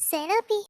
Therapy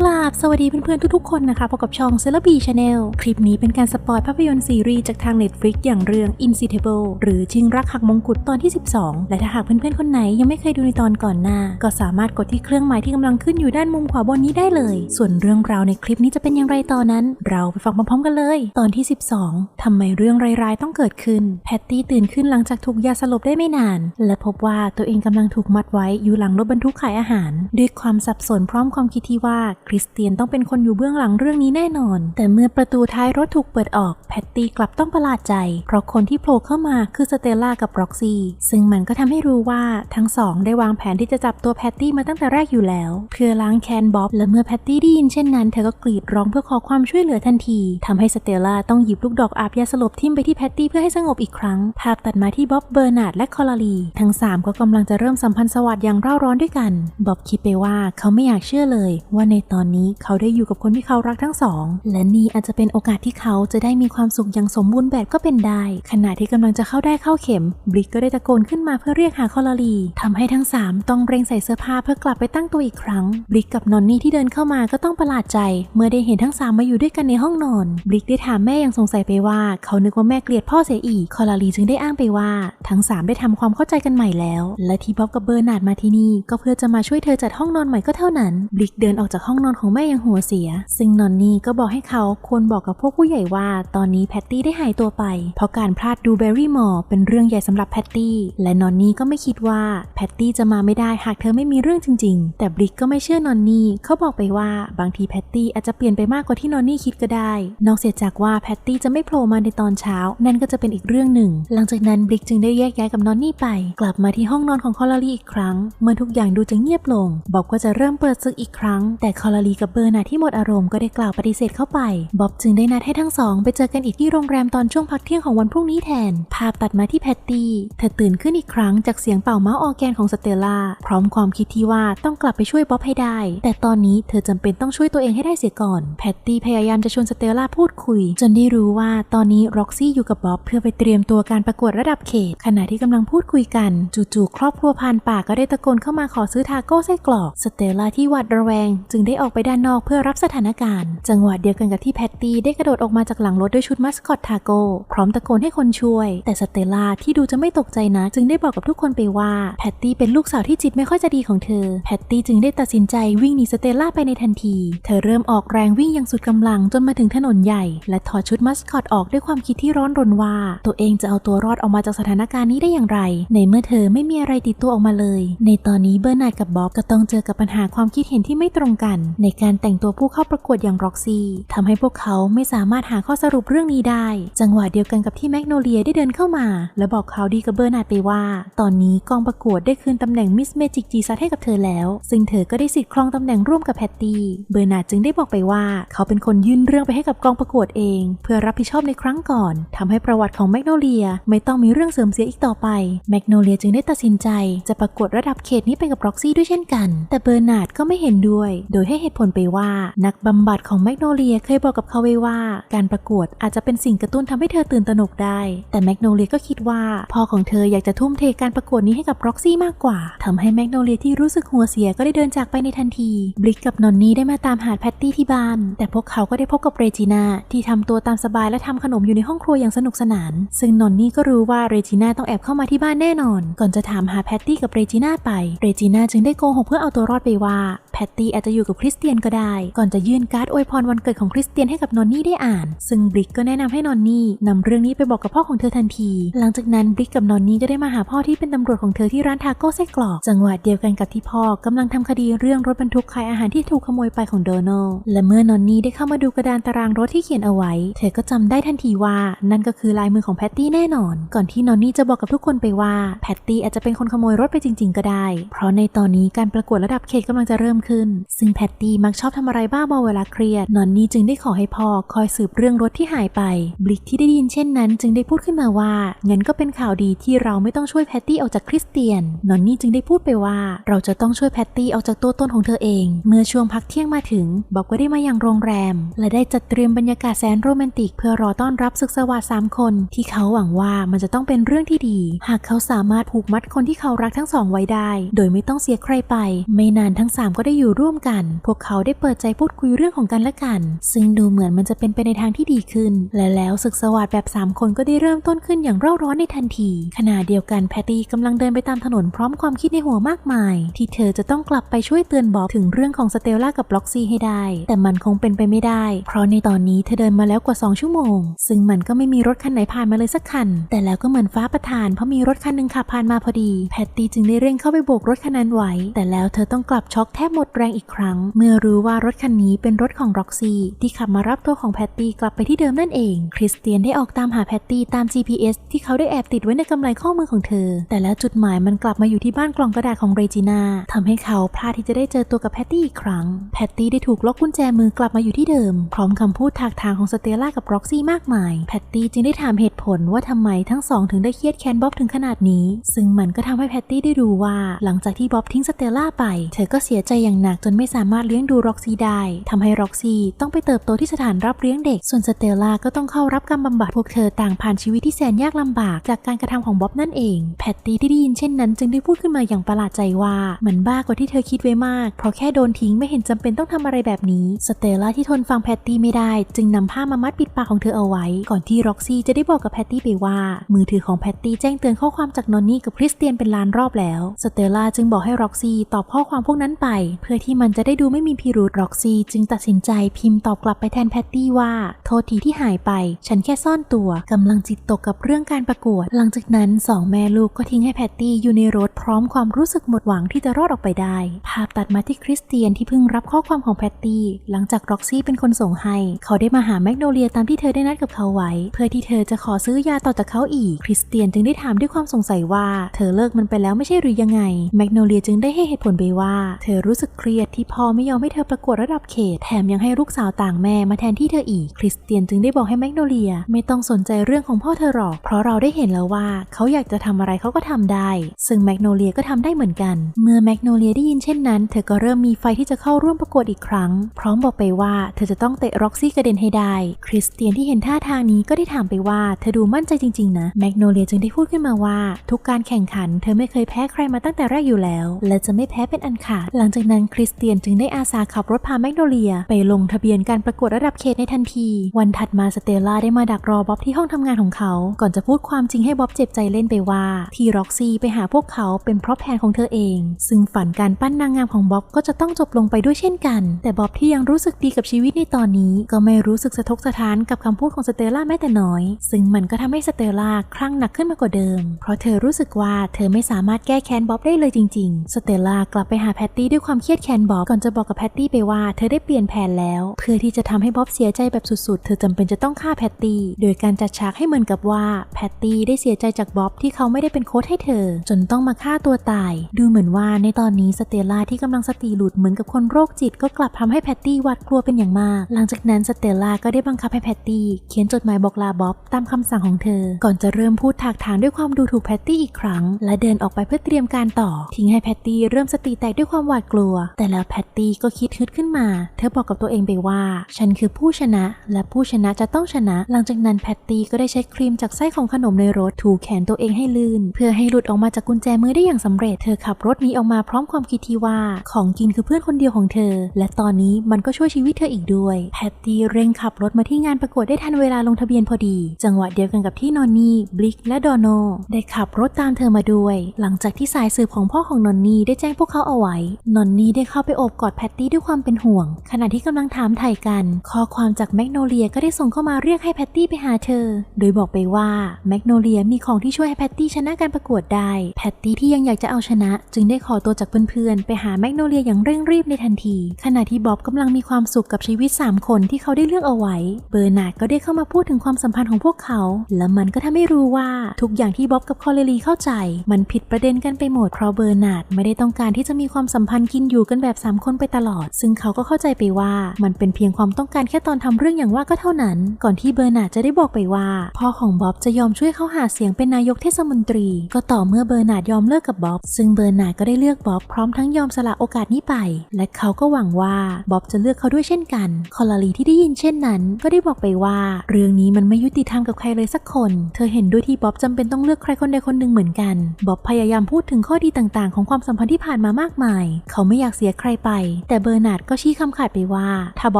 กราบสวัสดีเพื่อนๆทุกๆคนนะคะพบกับช่อง c e l e b r y Channel คลิปนี้เป็นการสปอยภาพยนตร์ซีรีส์จากทาง Netflix อย่างเรื่อง Insatiable หรือชิงรักหักมงกุฎตอนที่ 12 และถ้าหากเพื่อนๆคนไหนยังไม่เคยดูในตอนก่อนหน้า ก็สามารถกดที่เครื่องหมายที่กำลังขึ้นอยู่ด้านมุมขวาบนนี้ได้เลย ส่วนเรื่องราวในคลิปนี้จะเป็นอย่างไรตอนนั้น เราไปฟังพร้อมๆกันเลย ตอนที่ 12ทำไมเรื่องร้ายๆต้องเกิดขึ้น แพตตี้ตื่นขึ้นหลังจากถูกยาสลบได้ไม่นาน และพบว่าตัวเองกำลังถูกมัดไว้อยู่หลังรถบรรทุกขายอาหารด้วยความสับสนพร้อมความคิดที่ว่าคริสเตียนต้องเป็นคนอยู่เบื้องหลังเรื่องนี้แน่นอน แต่เมื่อประตูท้ายรถถูกเปิดออก แพตตี้กลับต้องประหลาดใจ เพราะคนที่โผล่เข้ามาคือสเตลล่ากับร็อกซี่ ซึ่งมันก็ทำให้รู้ว่าทั้งสองได้วางแผนที่จะจับตัวแพตตี้มาตั้งแต่แรกอยู่แล้ว เพื่อล้างแค้นบ๊อบ และเมื่อแพตตี้ได้ยินเช่นนั้น เธอก็กรีดร้องเพื่อขอความช่วยเหลือทันทีทำให้สเตลล่าต้องหยิบลูกดอกอาบยาสลบทิ่มไปที่แพตตี้เพื่อให้สงบอีกครั้ง ภาพตัดมาที่บ๊อบเบอร์นาร์ดและคอลลี ทั้งสามก็กำลังจะเริ่มสัมพันธ์สวัสดิ์อย่างเร่าร้อนด้วยกัน บ๊อบคิดไปว่าเขาไม่อยากเชื่อเลยว่าในตอนนี้เขาได้อยู่กับคนที่เขารักทั้งสอง และนี่อาจจะเป็นโอกาสที่เขาจะได้มีความสุขอย่างสมบูรณ์แบบก็เป็นได้ ขณะที่กำลังจะเข้าได้เข้าเข็มบลิกก็ได้ตะโกนขึ้นมาเพื่อเรียกหาคอลลีทำให้ทั้งสามต้องเร่งใส่เสื้อผ้าเพื่อกลับไปตั้งตัวอีกครั้งบลิกกับนอนนี่ที่เดินเข้ามาก็ต้องประหลาดใจ เมื่อได้เห็นทั้งสามมาอยู่ด้วยกันในห้องนอนบลิกได้ถามแม่อย่างสงสัยไปว่า เขานึกว่าแม่เกลียดพ่อเสียอีกคอลลีจึงได้อ้างไปว่า ทั้งสามได้ทำความเข้าใจกันใหม่แล้ว และที่บ๊อบกับเบอร์นาร์ดมาที่นี่ก็เพื่อจะมาช่วยเธอจัดห้องนอนใหม่ก็เท่านั้นบลิกเดินออกจากห้องนอนของแม่ย่างหัวเสีย ซึ่งนอนนี่ก็บอกให้เขาควรบอกกับพวกผู้ใหญ่ว่าตอนนี้แพตตี้ได้หายตัวไป เพราะการพลาดดูแบอร์รี่มอร์เป็นเรื่องใหญ่สำหรับแพตตี้ และนอนนี่ก็ไม่คิดว่าแพตตี้จะมาไม่ได้หากเธอไม่มีเรื่องจริง ๆ แต่บลิกก็ไม่เชื่อนอนนี่เขาบอกไปว่าบางทีแพตตี้อาจจะเปลี่ยนไปมากกว่าที่นอนนี่คิดก็ได้ นอกเสียจากว่าแพตตี้จะไม่โผล่มาในตอนเช้า นั่นก็จะเป็นอีกเรื่องหนึ่ง หลังจากนั้นบลิกจึงได้แยกย้ายกับนอนนี่ไป กลับมาที่ห้องนอนของคอลลารีอีกครั้ง เมื่อทุกอย่างดูจะเงียบลง บอบก็จะเริ่มเปิดศึกอีกครั้ง แต่คอลลารีกับเบอร์นาที่หมดอารมณ์ก็ได้กล่าวปฏิเสธเข้าไป บ๊อบจึงได้นัดให้ทั้งสอง ไปเจอกันอีกที่โรงแรมตอนช่วงพักเที่ยงของวันพรุ่งนี้แทน ภาพตัดมาที่แพตตี้ เธอตื่นขึ้นอีกครั้งจากเสียงเป่าเมาส์ออแกนของสเตลล่า พร้อมความคิดที่ว่าต้องกลับไปช่วยบ๊อบให้ได้ แต่ตอนนี้เธอจำเป็นต้องช่วยตัวเองให้ได้เสียก่อน แพตตี้พยายามจะชวนสเตลล่าพูดคุย จนได้รู้ว่าตอนนี้ร็อกซี่อยู่กับบ๊อบเพื่อไปเตรียมตัวการประกวดระดับเขต ขณะที่กำลังพูดคุยกัน จู่ๆครอบครัวพานป่าก็ได้ตะโกนเข้ามาขอซื้อทาโก้ไส้กรอก สเตลล่าที่หวาดระแวง จึงได้อออกไปด้านนอกเพื่อรับสถานการณ์ จังหวะเดียวกันกับที่แพตตี้ได้กระโดดออกมาจากหลังรถด้วยชุดมัสคอตทาโก้พร้อมตะโกนให้คนช่วย แต่สเตล่าที่ดูจะไม่ตกใจนะ จึงได้บอกกับทุกคนไปว่าแพตตี้เป็นลูกสาวที่จิตไม่ค่อยจะดีของเธอแพตตี้จึงได้ตัดสินใจวิ่งหนีสเตล่าไปในทันที เธอเริ่มออกแรงวิ่งอย่างสุดกำลังจนมาถึงถนนใหญ่ และถอดชุดมัสคอตออกด้วยความคิดที่ร้อนรนว่า ตัวเองจะเอาตัวรอดออกมาจากสถานการณ์นี้ได้อย่างไร ในเมื่อเธอไม่มีอะไรติดตัวออกมาเลย ในตอนนี้เบอร์นาร์ดกับบ๊อบก็ต้องเจอกับปัญหาความคิดเห็นที่ไม่ตรงกันในการแต่งตัวผู้เข้าประกวดอย่างร็อกซี่ทำให้พวกเขาไม่สามารถหาข้อสรุปเรื่องนี้ได้ จังหวะเดียวกันกับที่แมกโนเลียได้เดินเข้ามา และบอกเขาดีกับเบอร์นาร์ดไปว่า ตอนนี้กองประกวดได้คืนตำแหน่งมิสเมจิกจีซัให้กับเธอแล้ว ซึ่งเธอก็ได้สิทธิ์ครองตำแหน่งร่วมกับแพตตี้เบอร์นาร์ดจึงได้บอกไปว่า เขาเป็นคนยื่นเรื่องไปให้กับกองประกวดเอง เพื่อรับผิดชอบในครั้งก่อนทำให้ประวัติของแมกโนเลียไม่ต้องมีเรื่องเสื่อมเสียอีกต่อไปแมกโนเลียจึงได้ตัดสินใจ จะประกวดระดับเขตนี้ไปกับร็อกซี่ด้วยเช่นกัน แต่เบอร์นาร์ดก็ไม่เห็นด้วย โดยให้เหตุผลไปว่า นักบำบัดของแมกโนเลียเคยบอกกับเขาไว้ว่า การประกวดอาจจะเป็นสิ่งกระตุ้นทำให้เธอตื่นตระหนกได้ แต่แมกโนเลียก็คิดว่าพ่อของเธออยากจะทุ่มเทการประกวดนี้ให้กับร็อกซี่มากกว่าทำให้แมกโนเลียที่รู้สึกหัวเสียก็ได้เดินจากไปในทันทีบลิกกับนอนนี่ได้มาตามหาแพตตี้ที่บ้าน แต่พวกเขาก็ได้พบกับเรจิน่าที่ทำตัวตามสบายและทำขนมอยู่ในห้องครัวอย่างสนุกสนาน ซึ่งนอนนี่ก็รู้ว่าเรจิน่าต้องแอบเข้ามาที่บ้านแน่นอน ก่อนจะถามหาแพตตี้กับเรจิน่าไป เรจิน่าจึงได้โกหกเพื่อเอาตัวรอดไปว่า แพตตี้อาจจะอยู่กับคริสเตียนก็ได้ ก่อนจะยื่นการ์ดอวยพรวันเกิดของคริสเตียนให้กับนอนนี่ได้อ่าน ซึ่งบลิกก็แนะนำให้นอนนี่นำเรื่องนี้ไปบอกกับพ่อของเธอทันที หลังจากนั้นบลิกกับนอนนี่ก็ได้มาหาพ่อที่เป็นตำรวจของเธอที่ร้านทาโก้ไส้กรอก จังหวะเดียวกันกับที่พ่อกำลังทำคดีเรื่องรถบรรทุกขายอาหารที่ถูกขโมยไปของโดนัลและเมื่อนอนนี่ได้เข้ามาดูกระดานตารางรถที่เขียนเอาไว้ เธอก็จำได้ทันทีว่า นั่นก็คือลายมือของแพตตี้แน่นอน ก่อนที่นอนนี่จะบอกกับทุกคนไปว่าแพตตี้อาจจะเป็นคนขโมยรถไปจริง ๆ ก็ได้ เพราะในตอนนี้การประกวดระดับเขตกำลังจะเริ่มขึ้น ซึ่งแพตตี้มักชอบทำอะไรบ้าบอเวลาเครียดนอนนี่จึงได้ขอให้พ่อคอยสืบเรื่องรถที่หายไป บลิกที่ได้ยินเช่นนั้น จึงได้พูดขึ้นมาว่างั้นก็เป็นข่าวดีที่เราไม่ต้องช่วยแพตตี้ออกจากคริสเตียนนอนนี่จึงได้พูดไปว่า เราจะต้องช่วยแพตตี้ออกจากตัวตนของเธอเอง เมื่อช่วงพักเที่ยงมาถึงบ๊อบก็ได้มาอยังโรงแรม และได้จัดเตรียมบรรยากาศแสนโรแมนติก เพื่อรอต้อนรับศึกสวัสดสามคน ที่เขาหวังว่ามันจะต้องเป็นเรื่องที่ดี หากเขาสามารถผูกมัดคนที่เขารักทั้งสองไว้ได้ โดยไม่ต้องเสียใครไป ไม่นานทั้งสามก็ได้อยู่ร่วมกัน พวกเขาได้เปิดใจพูดคุยเรื่องของกันและกัน ซึ่งดูเหมือนมันจะเป็นไปในทางที่ดีขึ้น และแล้วศึกสวัสดแบบสามคนก็ได้เริ่มต้นขึ้นอย่างเร่าร้อนในทันที ขณะเดียวกันแพตตี้กำลังเดินไปตามถนนพร้อมความคิดในหัวมากมาย ที่เธอจะต้องกลับไปช่วยเตือนบอกถึงเรื่องของสเตลล่ากับบล็อกซี่ให้ได้ แต่มันคงเป็นไปไม่ได้ เพราะในตอนนี้เธอเดินมาแล้วกว่า 2 ชั่วโมง ซึ่งมันก็ไม่มีรถคันไหนผ่านมาเลยสักคัน แต่แล้วก็เหมือนฟ้าประทานเพราะมีรถคันหนึ่งขับผ่านมาพอดี แพตตี้จึงได้เร่งเข้าไปโบกรถคันนั้นไว้ แต่แล้วเธอต้องกลับช็อกแทบหมดแรงอีกครั้ง เมื่อรู้ว่ารถคันนี้เป็นรถของร็อกซี่ที่ขับมารับตัวของแพตตี้กลับไปที่เดิมนั่นเอง คริสเตียนได้ออกตามหาแพตตี้ตาม GPS ที่เขาได้แอบติดไว้ในกำไลข้อมือของเธอ แต่แล้วจุดหมายมันกลับมาอยู่ที่บ้านกล่องกระดาษของเรจิน่าทำให้เขาพลาดที่จะได้เจอตัวกับแพตตี้อีกครั้ง แพตตี้ได้ถูกล็อกกุญแจมือกลับมาอยู่ที่เดิม พร้อมคำพูดถากทางของสเตล่ากับร็อกซี่มากมาย แพตตี้จึงได้ถามเหตุผลว่าทำไมทั้งสองถึงได้เครียดแค้นบ๊อบถึงขนาดนี้ ซึ่งมันก็ทำให้แพตตี้ได้รู้ว่า หลังจากที่บ๊อบทิ้งสเตล่าไป เธอก็เสียใจอย่างหนักจนไม่สามารถเลี้ยงดูร็อกซี่ได้ทำให้ร็อกซี่ต้องไปเติบโตที่สถานรับเลี้ยงเด็ก ส่วนสเตลล่าก็ต้องเข้ารับการบำบัดพวกเธอต่างผ่านชีวิตที่แสนยากลำบากจากการกระทำของบ๊อบนั่นเอง แพตตี้ที่ได้ยินเช่นนั้น จึงได้พูดขึ้นมาอย่างประหลาดใจว่ามันบ้ากว่าที่เธอคิดไว้มาก เพราะแค่โดนทิ้งไม่เห็นจำเป็นต้องทำอะไรแบบนี้สเตลล่าที่ทนฟังแพตตี้ไม่ได้ จึงนำผ้ามามัดปิดปากของเธอเอาไว้ ก่อนที่ร็อกซี่จะได้บอกกับแพตตี้ไปว่า มือถือของแพตตี้แจ้งเตือนข้อความจากนอนนี่กับคริสเตียนเป็นล้านรอบแล้วสเตลล่าจึงบอกให้ร็อกซี่ตอบข้อความพวกนั้นไปเพื่อที่มันจะได้ดูไม่มีพิรุธร็อกซี่จึงตัดสินใจพิมพ์ตอบกลับไปแทนแพตตี้ว่า โทษทีที่หายไป ฉันแค่ซ่อนตัวกำลังจิตตกกับเรื่องการประกวด หลังจากนั้นสองแม่ลูกก็ทิ้งให้แพตตี้อยู่ในรถพร้อมความรู้สึกหมดหวังที่จะรอดออกไปได้ ภาพตัดมาที่คริสเตียนที่เพิ่งรับข้อความของแพตตี้หลังจากร็อกซี่เป็นคนส่งให้ เขาได้มาหาแมกโนเลียตามที่เธอได้นัดกับเขาไว้ เพื่อที่เธอจะขอซื้อยาต่อจากเขาอีก คริสเตียนจึงได้ถามด้วยความสงสัยว่า เธอเลิกมันไปแล้วไม่ใช่หรือยังไงแมกโนเลียจึงได้ให้เหตุผลไปว่า เธอรู้สึกเครียดที่พ่อไม่ยอมให้เธอประกวดระดับเขต แถมยังให้ลูกสาวต่างแม่มาแทนที่เธออีก คริสเตียนจึงได้บอกให้แมกโนเลีย ไม่ต้องสนใจเรื่องของพ่อเธอหรอก เพราะเราได้เห็นแล้วว่าเขาอยากจะทำอะไรเขาก็ทำได้ ซึ่งแมกโนเลียก็ทำได้เหมือนกัน เมื่อแมกโนเลียได้ยินเช่นนั้น เธอก็เริ่มมีไฟที่จะเข้าร่วมประกวดอีกครั้ง พร้อมบอกไปว่าเธอจะต้องเตะร็อกซี่กระเด็นให้ได้ คริสเตียนที่เห็นท่าทางนี้ก็ได้ถามไปว่าเธอดูมั่นใจจริงๆนะ แมกโนเลียจึงได้พูดขึ้นมาว่า ทุกการแข่งขัน เธอไม่เคยแพ้ใครมาตั้งแต่แรกอยู่แล้ว และจะไม่แพ้เป็นอันขาด หลังจากนั้นคริสเตียนจึงได้อาสาขับรถพาแมกโนเลีย ไปลงทะเบียนการประกวดระดับเขตในทันที วันถัดมาสเตลล่าได้มาดักรอบ๊อบที่ห้องทำงานของเขา ก่อนจะพูดความจริงให้บ๊อบเจ็บใจเล่นไปว่า ที่ร็อกซี่ไปหาพวกเขาเป็นเพราะแผนของเธอเอง ซึ่งฝันการปั้นนางงามของบ๊อบก็จะต้องจบลงไปด้วยเช่นกัน แต่บ๊อบที่ยังรู้สึกดีกับชีวิตในตอนนี้ก็ไม่รู้สึกสะทกสะท้านกับคำพูดของสเตลล่าแม้แต่น้อย ซึ่งมันก็ทำให้สเตลล่าคลั่งหนักขึ้นมากว่าเดิม เพราะเธอรู้สึกว่าเธอไม่สามารถแก้แค้นบ๊อบได้เลยจริง ๆ สเตลล่ากลับไปหาแพตตี้ด้วยความเครียดแค้นบ๊อบก่อนจะบอกกับแพตตี้ไปว่าเธอได้เปลี่ยนแผนแล้ว เพื่อที่จะทำให้บ๊อบเสียใจแบบสุดๆ เธอจำเป็นจะต้องฆ่าแพตตี้โดยการจัดฉากให้เหมือนกับว่าแพตตี้ได้เสียใจจากบ๊อบที่เขาไม่ได้เป็นโค้ชให้เธอ จนต้องมาฆ่าตัวตาย ดูเหมือนว่าในตอนนี้สเตลล่าที่กำลังสติหลุดเหมือนกับคนโรคจิตก็กลับทำให้แพตตี้หวาดกลัวเป็นอย่างมาก หลังจากนั้นสเตลล่าก็ได้บังคับให้แพตตี้เขียนจดหมายบอกลาบ๊อบตามคำสั่งของเธอ ก่อนจะเริ่มพูดถากถางด้วยความดูถูกแพตตี้อีกครั้ง และเดินออกไปเพื่อเตรียมการต่อ ทิ้งให้แพตตี้เริ่มสติแตกด้วยความหวาดกลัวแต่แล้วแพตตี้ก็คิดฮึดขึ้นมา เธอบอกกับตัวเองไปว่า ฉันคือผู้ชนะ และผู้ชนะจะต้องชนะ หลังจากนั้นแพตตี้ก็ได้ใช้ครีมจากไส้ของขนมในรถถูแขนตัวเองให้ลื่น เพื่อให้หลุดออกมาจากกุญแจมือได้อย่างสำเร็จ เธอขับรถนีออกมาพร้อมความคิดที่ว่า ของกินคือเพื่อนคนเดียวของเธอ และตอนนี้มันก็ช่วยชีวิตเธออีกด้วย แพตตี้เร่งขับรถมาที่งานประกวดได้ทันเวลาลงทะเบียนพอดี จังหวะเดียวกันกับที่นอนนี่บลิกและดอนโนได้ขับรถตามเธอมาด้วย หลังจากที่สายสืบของพ่อของนอนนี่ได้แจ้งพวกเขาเอาไว้นอนนี่ได้เข้าไปโอบกอดแพตตี้ด้วยความเป็นห่วง ขณะที่กำลังถามไถ่กัน ข้อความจากแมกโนเลียก็ได้ส่งเข้ามาเรียกให้แพตตี้ไปหาเธอ โดยบอกไปว่าแมกโนเลียมีของที่ช่วยให้แพตตี้ชนะการประกวดได้ แพตตี้ที่ยังอยากจะเอาชนะ จึงได้ขอตัวจากเพื่อนๆ ไปหาแมกโนเลียอย่างเร่งรีบในทันที ขณะที่บ๊อบกำลังมีความสุขกับชีวิต 3 คนที่เขาได้เลือกเอาไว้ เบอร์นาร์ดก็ได้เข้ามาพูดถึงความสัมพันธ์ของพวกเขา และมันก็ทำให้รู้ว่าทุกอย่างที่บ๊อบกับคอเลลีเข้าใจ มันผิดประเด็นกันไปหมดเพราะเบอร์นาร์ดไม่ได้ต้องการที่จะมีความสัมพันธ์กินอยู่กันแบบ3คนไปตลอด ซึ่งเขาก็เข้าใจไปว่ามันเป็นเพียงความต้องการแค่ตอนทำเรื่องอย่างว่าก็เท่านั้น ก่อนที่เบอร์นาร์ดจะได้บอกไปว่า พ่อของบ๊อบจะยอมช่วยเขาหาเสียงเป็นนายกเทศมนตรี ก็ต่อเมื่อเบอร์นาร์ดยอมเลิกกับบ๊อบซึ่งเบอร์นาร์ดก็ได้เลือกบ๊อบพร้อมทั้งยอมสละโอกาสนี้ไป และเขาก็หวังว่าบ๊อบจะเลือกเขาด้วยเช่นกันคอลลารีที่ได้ยินเช่นนั้น ก็ได้บอกไปว่า เรื่องนี้มันไม่ยุติธรรมกับใครเลยสักคน เธอเห็นด้วยที่บ๊อบจำเป็นต้องเลือกใครคนใดคนหนึ่งเหมือนกันบ๊อบพยายามพูดถึงข้อดีต่างๆ ของความสัมพันธ์ที่ผ่านมามากมาย เขาไม่อยากากเสียใครไป แต่เบอร์นาร์ดก็ชี้คำขาดไปว่า ถ้าบ๊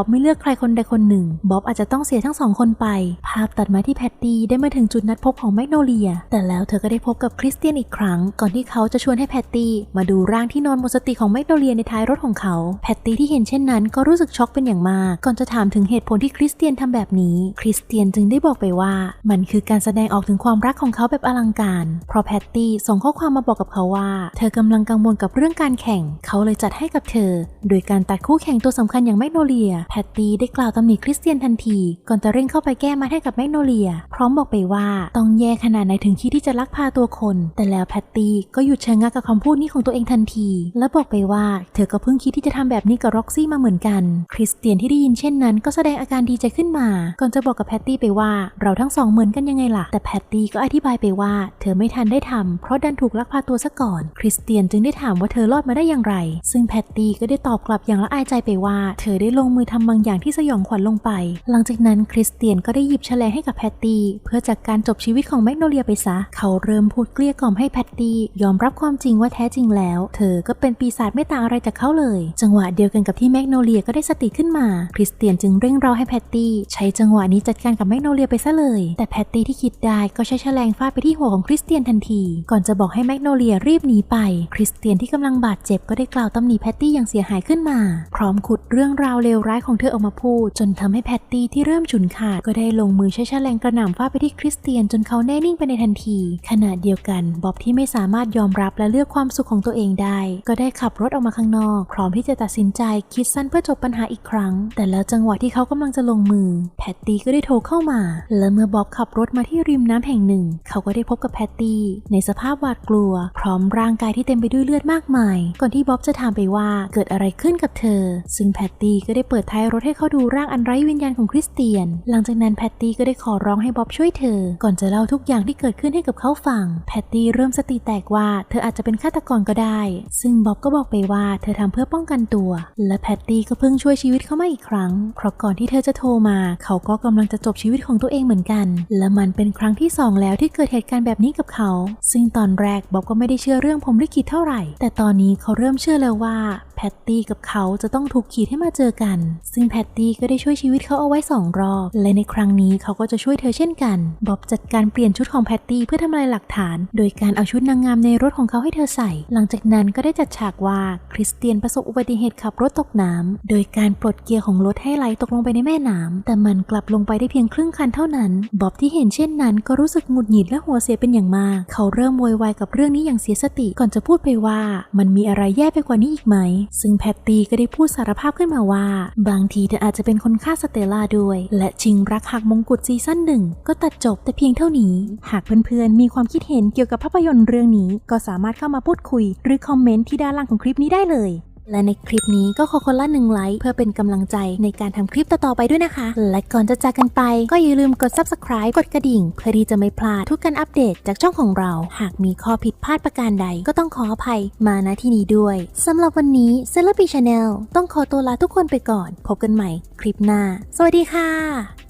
อบไม่เลือกใครคนใดคนหนึ่ง บ๊อบอาจจะต้องเสียทั้งสองคนไป ภาพตัดมาที่แพตตี้ได้มาถึงจุดนัดพบของแมกโนเลีย แต่แล้วเธอก็ได้พบกับคริสเตียนอีกครั้ง ก่อนที่เขาจะชวนให้แพตตี้มาดูร่างที่นอนหมดสติของแมกโนเลียในท้ายรถของเขา แพตตี้ที่เห็นเช่นนั้นก็รู้สึกช็อกเป็นอย่างมาก ก่อนจะถามถึงเหตุผลที่คริสเตียนทำแบบนี้ คริสเตียนจึงได้บอกไปว่า มันคือการแสดงออกถึงความรักของเขาแบบอลังการ เพราะแพตตี้ส่งข้อความมาบอกกับเขาว่า เธอกำลังกังวลกับเรื่องการแข่ง เขาเลยจัดให้กับเธอ โดยการตัดคู่แข่งตัวสำคัญอย่างแมกโนเลีย แพตตี้ได้กล่าวตำหนิคริสเตียนทันที ก่อนจะเร่งเข้าไปแก้มาให้กับแมกโนเลีย พร้อมบอกไปว่าต้องแย่ขนาดไหนถึงคิดที่จะลักพาตัวคน แต่แล้วแพตตี้ก็หยุดชะงักกับคำพูดนี้ของตัวเองทันที และบอกไปว่าเธอก็เพิ่งคิดที่จะทำแบบนี้กับร็อกซี่มาเหมือนกัน คริสเตียนที่ได้ยินเช่นนั้น ก็แสดงอาการดีใจขึ้นมา ก่อนจะบอกกับแพตตี้ไปว่าเราทั้งสองเหมือนกันยังไงล่ะ แต่แพตตี้ก็อธิบายไปว่า เธอไม่ทันได้ทำเพราะดันถูกลักพาตัวซะก่อน คริสเตียนจึงได้ถามว่าเธอรอดมาได้อย่างไรซึ่งแพตตี้ก็ได้ตอบกลับอย่างละอายใจไปว่า เธอได้ลงมือทำบางอย่างที่สยองขวัญลงไป หลังจากนั้นคริสเตียนก็ได้หยิบแฉลงให้กับแพตตี้เพื่อจัดกการจบชีวิตของแมกโนเลียไปซะ เขาเริ่มพูดเกลี้ยกล่อมให้แพตตี้ยอมรับความจริงว่าแท้จริงแล้ว เธอก็เป็นปีศาจไม่ต่างอะไรจากเขาเลย จังหวะเดียวกันกับที่แมกโนเลียก็ได้สติขึ้นมา คริสเตียนจึงเร่งเร้าให้แพตตี้ใช้จังหวะนี้จัดการกับแมกโนเลียไปซะเลย แต่แพตตี้ที่คิดได้ก็ใช้แฉลงฟาดไปที่หัวของคริสเตียนทันที ก่อนจะบอกให้แมกโนเลียรีบหนีไป คริสเตียนที่กำลังบาดเจ็บก็ได้กล่าวตำหนิแพตตี้อย่างเสียหายขึ้นมา พร้อมขุดเรื่องราวเลวร้ายของเธอออกมาพูด จนทำให้แพตตี้ที่เริ่มฉุนขาดก็ได้ลงมือใช้แฉลงกระหน่ำฟาดไปที่คริสเตียนจนเขาแน่นิ่งไปในทันที ขณะเดียวกันบ๊อบที่ไม่สามารถยอมรับและเลือกความสุขของตัวเองได้ ก็ได้ขับรถออกมาข้างนอก พร้อมที่จะตัดสินใจคิดสั้นเพื่อจบปัญหาอีกครั้ง แต่แล้วจังหวะที่เขากำลังจะลงมือ แพตตี้ก็ได้โทรเข้ามา และเมื่อบ๊อบขับรถมาที่ริมน้ำแห่งหนึ่ง เขาก็ได้พบกับแพตตี้ในสภาพหวาดกลัว พร้อมร่างกายที่เต็มไปด้วยเลือดมากมาย ก่อนที่บ๊อบจะถามไปว่าเกิดอะไรขึ้นกับเธอ ซึ่งแพตตี้ก็ได้เปิดท้ายรถให้เขาดูร่างอันไร้วิญญาณของคริสเตียน หลังจากนั้นแพตตี้ก็ได้ขอร้องให้บ๊อบช่วยเธอ ก่อนจะเล่าทุกอย่างที่เกิดขึ้นให้กับเขาฟัง แพตตี้เริ่มสติแตกว่าเธออาจจะเป็นฆาตกรก็ได้ ซึ่งบ๊อบก็บอกไปว่าเธอทำเพื่อป้องกันตัว และแพตตี้ก็เพิ่งช่วยชีวิตเขามาอีกครั้ง เพราะก่อนที่เธอจะโทรมา เขาก็กำลังจะจบชีวิตของตัวเองเหมือนกัน และมันเป็นครั้งที่สองแล้วที่เกิดเหตุการณ์แบบนี้กับเขา ซึ่งตอนแรกบ๊อบก็ไม่ได้เชื่อเรื่องพรมลิขิตเท่าไหร่ แต่ตอนนี้เขาเริ่มเชื่อแล้วว่าว่าแพตตี้กับเขาจะต้องถูกขีดให้มาเจอกัน ซึ่งแพตตี้ก็ได้ช่วยชีวิตเขาเอาไว้สองรอบ และในครั้งนี้เขาก็จะช่วยเธอเช่นกัน บ๊อบจัดการเปลี่ยนชุดของแพตตี้เพื่อทำลายหลักฐาน โดยการเอาชุดนางงามในรถของเขาให้เธอใส่ หลังจากนั้นก็ได้จัดฉากว่าคริสเตียนประสบอุบัติเหตุขับรถตกน้ำโดยการปลดเกียร์ของรถให้ไหลตกลงไปในแม่น้ำแต่มันกลับลงไปได้เพียงครึ่งคันเท่านั้น บ๊อบที่เห็นเช่นนั้นก็รู้สึกหงุดหงิดและหัวเสียเป็นอย่างมาก เขาเริ่มโวยวายกับเรื่องนี้อย่างเสียสติก่อนจะพูดไปว่า มันมีอะไรแย่ไปกว่านี้อีกไหมซึ่งแพตตี้ก็ได้พูดสารภาพขึ้นมาว่า บางทีเธออาจจะเป็นคนฆ่าสเตลล่าด้วย และชิงรักหักมงกุฎซีซั่นหนึ่งก็ตัดจบแต่เพียงเท่านี้ หากเพื่อนๆมีความคิดเห็นเกี่ยวกับภาพยนตร์เรื่องนี้ ก็สามารถเข้ามาพูดคุย หรือคอมเมนต์ที่ด้านล่างของคลิปนี้ได้เลย และในคลิปนี้ก็ขอคนละหนึ่งไลค์เพื่อเป็นกำลังใจในการทำคลิปต่อๆไปด้วยนะคะ และก่อนจะจากกันไป ก็อย่าลืมกด subscribe กดกระดิ่ง เพื่อที่จะไม่พลาดทุกการอัปเดตจากช่องของเรา หากมีข้อผิดพลาดประการใด ก็ต้องขออภัยมาณที่นี้ด้วยสำหรับวันนี้ c e l e b r i Channel ต้องขอตัวลาทุกคนไปก่อน พบกันใหม่คลิปหน้า สวัสดีค่ะ